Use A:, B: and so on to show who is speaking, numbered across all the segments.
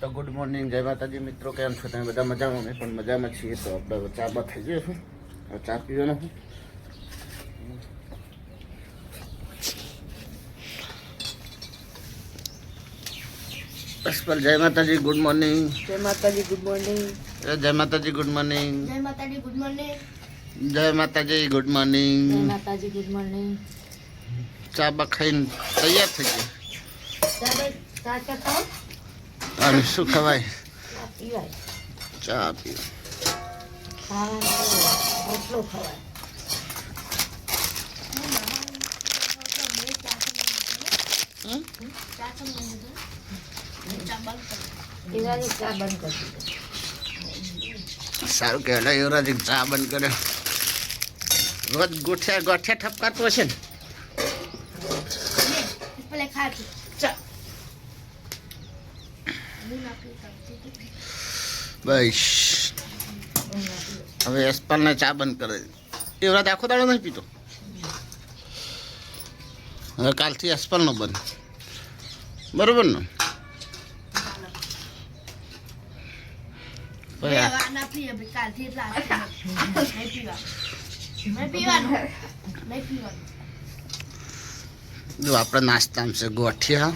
A: તો good morning જય માતાજી. મિત્રો કેમ છો? તમે બધા મજામાં? અમે પણ મજામાં છીએ. તો આપણે હવે ચા બા થઈ જઈએ છું હવે ચા પીવાનો છું. બસ પર જય માતાજી ગુડ મોર્નિંગ
B: જય માતાજી ગુડ મોર્નિંગ
A: જય માતાજી ગુડ મોર્નિંગ
B: જય માતાજી ગુડ મોર્નિંગ
A: જય માતાજી ગુડ મોર્નિંગ
B: જય માતાજી ગુડ મોર્નિંગ
A: ચા બા ખાઈને તૈયાર થઈ ગયા.
B: ચા ચા ખાઓ?
A: અને શું ખવાય
B: ચા પીવાય
A: સારું કહેવાય. યુવરાજ ચા બંધ કર્યો. રોજ ગોઠિયા ગોઠિયા ઠપકાતું હશે ને?
B: ચા.
A: બસ હવે યશપાલને ચા બંધ કરે યુવરાજ આખો દાડો નહીં પીતો હવે કાલથી યશપાલનો બંધ બરોબર ને પછી આ-
B: ના પીએ ભાઈ કાલથી એટલા નહીં પીવા નહીં પીવાનું નહીં પીવાનું
A: જો આપણે નાસ્તામાં છે ગોઠિયા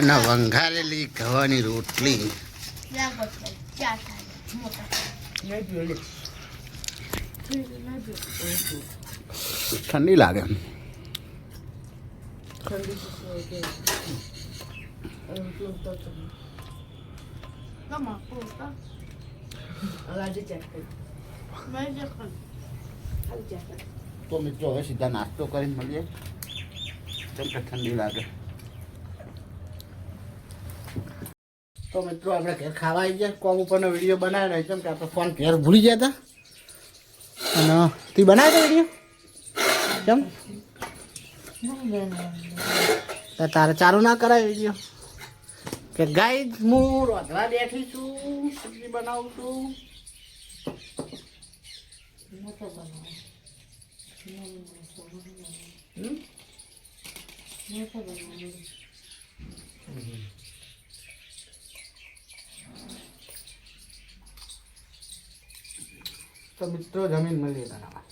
A: અને વંઘારેલી ઘવાની રોટલી. ઠંડી લાગે. તો મિત્રો, હવે સીધા નાસ્તો કરીને મળીએ. કેમ કે ઠંડી લાગે. તો મિત્રો, આપણે ઘેર ખાવા આવી ગયા. કોમ ઉપરનો વીડિયો બનાવ્યો નહીં, કેમ કે આપણે ફોન ઘેર ભૂલી ગયા હતા. અને તું બનાવ્યો વીડિયો? કેમ? તારે ચાલુ ના કરાય વીડિયો. કે ગાય હું રોધવા બેઠી છું, સબ્જી બનાવું છું. હમ? તો મિત્રો જમીન મળી બનાવવા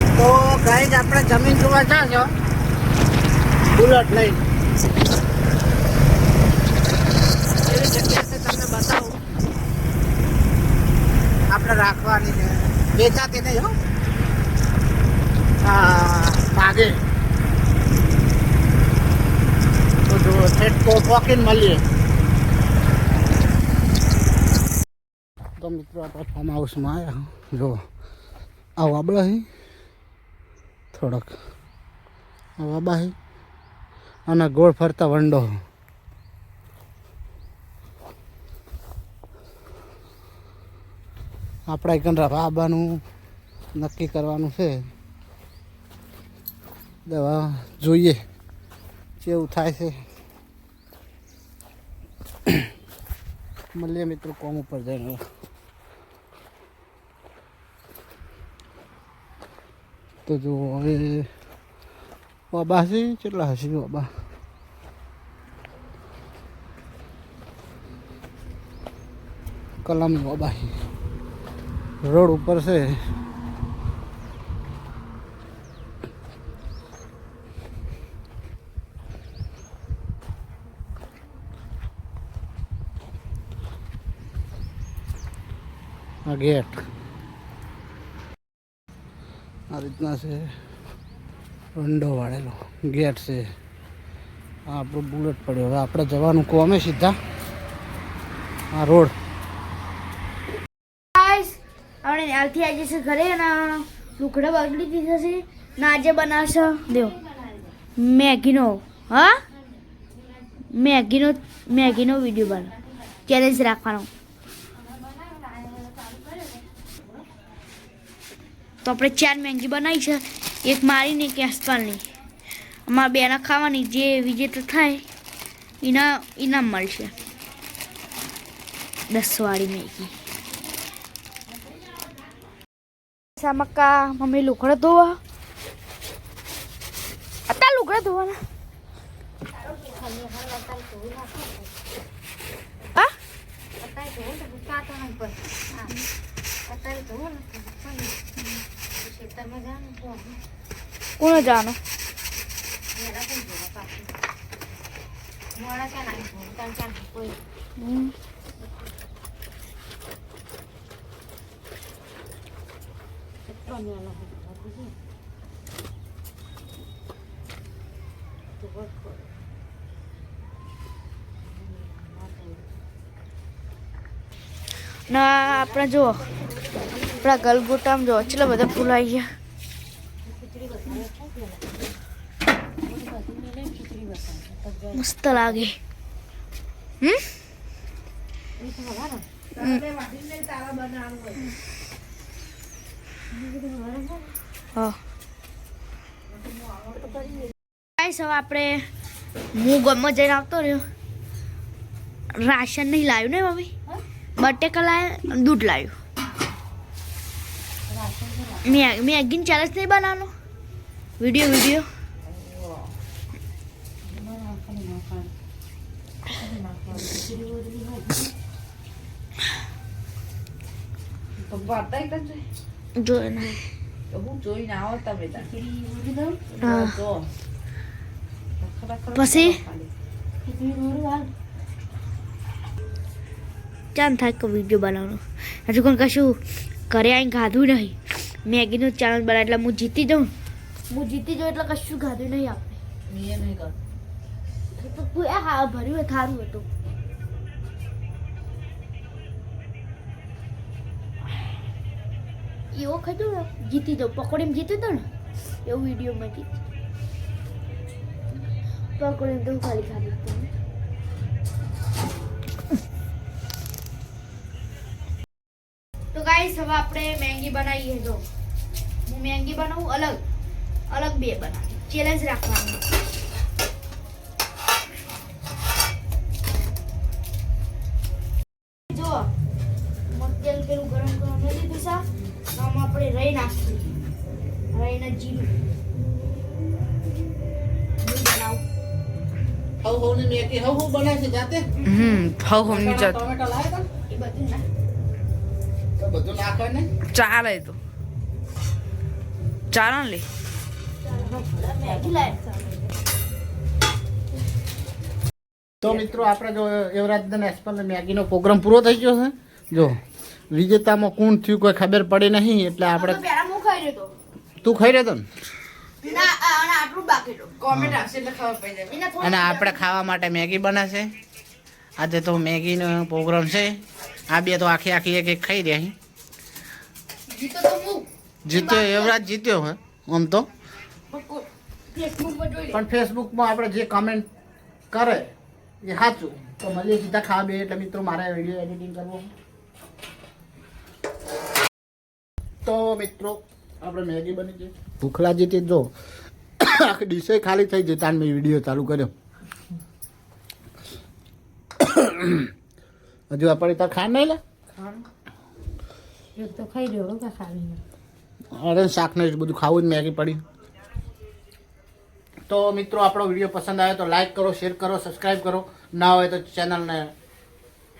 A: તો ગાઈઝ આપણે જમીન જોવા જા છો? બુલેટ લઈને એવી જગ્યા છે તમને બતાવું. આપણે રાખવાની છે. વેચાતી નહીં હો? હા માગે તો જો ઠેઠ પોકીને મળીએ. તો મિત્રો આપણે ફાર્મ હાઉસમાં આવ્યા જો, આ વાબળા હી. થોડોક આ વાબા હી. અને ગોળ ફરતા વંડો આપણે કંડરા વાબાનું નક્કી કરવાનું છે. દવા જોઈએ, કેવું થાય છે. મળીએ મિત્રો કોમ ઉપર જઈને. તો જો હવે વાબા હશે કેટલા હશે વાબા? કલમ વાબા રોડ ઉપર છે. આ ગેટ. રીતના છે. રંડો વાળેલો. ગેટ છે. આ આપણો બુલેટ પડ્યો. હવે આપણે જવાનું કોમે સીધા. આ રોડ.
B: આપણે ત્યારથી આજે છે ઘરે અને લુકડા બગડી દીધા છે. ને આજે બનાવશે, દેવ, મેગીનો. હા? મેગીનો મેગીનો વીડિયો બન ચેલેન્જ રાખવાનો. તો આપણે ચાર મેગી બનાવી છે. એક મારીને એક એસપાલની અમારા બેના ખાવાની જે વિજેતા થાય, એના ઇનામ મળશે. દસવાળી મેગી. સામક્કા મમ્મી લુગડા ધોવા. અત્યારે લુગડા ધોવાના. હા? કોણ જાનો હમ. ના આપણે જુઓ આપણા ગલગોટામાં જો એટલા બધા ફૂલ આવ્યા મસ્ત લાગે. આપણે હું. ગમમાં જઈને આવતો રહ્યો. રાશન નહીં લાવ્યું ને મમ્મી? બટેકા લાવ્યા દૂધ લાવ્યું. મેં મેગીન ચેલેન્જ નહીં બનાવવાનો. વીડિયો વીડિયો જોઈ ને
C: હું જોઈને આવો તમે જો.
B: પછી? ચાલ થાય કે વીડિયો બનાવવાનો. હજુ પણ કશું ઘરે આવીને ખાધું નહીં. મેગીનું ચેલેન્જ બનાવ એટલે હું જીતી જાઉં. હું જીતી જાઉં એટલે કશું ખાધું નહીં આપણે
C: મેં એ નહીં.
B: તો આ હા ભર્યું સારું હતું. એવો ખાધું ને જીતી જાઉં. પકોડીમાં જીતું તો ને એવું વિડીયોમાં જીતી. પકોડીમાં તો ખાલી ખાધી ગાઈસ હવે આપણે મેંગી બનાવીએ. જો હું મેંગી બનાવું અલગ અલગ બે બનાવી. ચેલેન્જ રાખવાનું. જો તેલ પેલું ગરમ કરવા મેં લીધું છે. આમાં આપણે રહી નાખીએ રહીને જીરું. હું બનાવું.
A: હવ હવની મેગી હવ હવ બનાવે છે જાતે?
C: હમ હવ હમની જાત.
A: ટમેટા લાવ્યા
B: એ બધું ના.
A: તો બધું નાખે ને.
C: ચાલે તો. ચાલો ને લે.
A: તો મિત્રો આપણે જો યુવરાજન એસપલ મેગીનો પ્રોગ્રામ પૂરો થઈ ગયો છે. જો વિજેતામાં કોણ થયું કોઈ ખબર પડી નહીં એટલે આપણે તું ખાઈ રહ્યો તો. ને
B: તો ના? આ- અને આટલું બાકી હતું
C: કોમેન્ટ આવશે એટલે ખબર પડી જાય.
B: એને થોડું
A: અને આપણે ખાવા માટે મેગી બનાવશે. આજે તો મેગીનો પ્રોગ્રામ છે. આ બે તો આખી આખી એક એક ખાઈ રહ્યા જીત્યો યુવરાજ જીત્યો હે આમ તો. પણ ફેસબુકમાં આપણે જે કમેન્ટ કરે એ સાચું. તો મળીએ સીધા ખાવા બે એટલે મિત્રો મારે વીડિયો એડિટિંગ કરવો તો મિત્રો આપણે મેગી બની ગઈ. ભૂખલા જીતી જો આખી ડીશે ખાલી થઈ જતા મેં વીડિયો ચાલુ કર્યો. હજુ આપણે તાર ખાન નહીં લે?
C: એક તો ખાઈ રહ્યો કે ખાવી
A: અરે શાક ને બધું ખાવું જ મેગી પડી. તો મિત્રો આપણો વીડિયો પસંદ આવ્યો તો લાઈક કરો શેર કરો સબસ્ક્રાઈબ કરો. ના હોય તો ચેનલને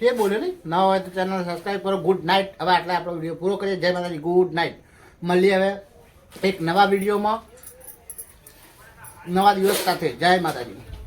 A: એ બોલ્યો નહીં? ના હોય તો ચેનલ સબસ્ક્રાઈબ કરો. Good night. હવે આટલે આપણો વીડિયો પૂરો કરીએ. જય માતાજી. Good night. મળીએ હવે એક નવા વિડીયોમાં. નવા દિવસ સાથે. જય માતાજી.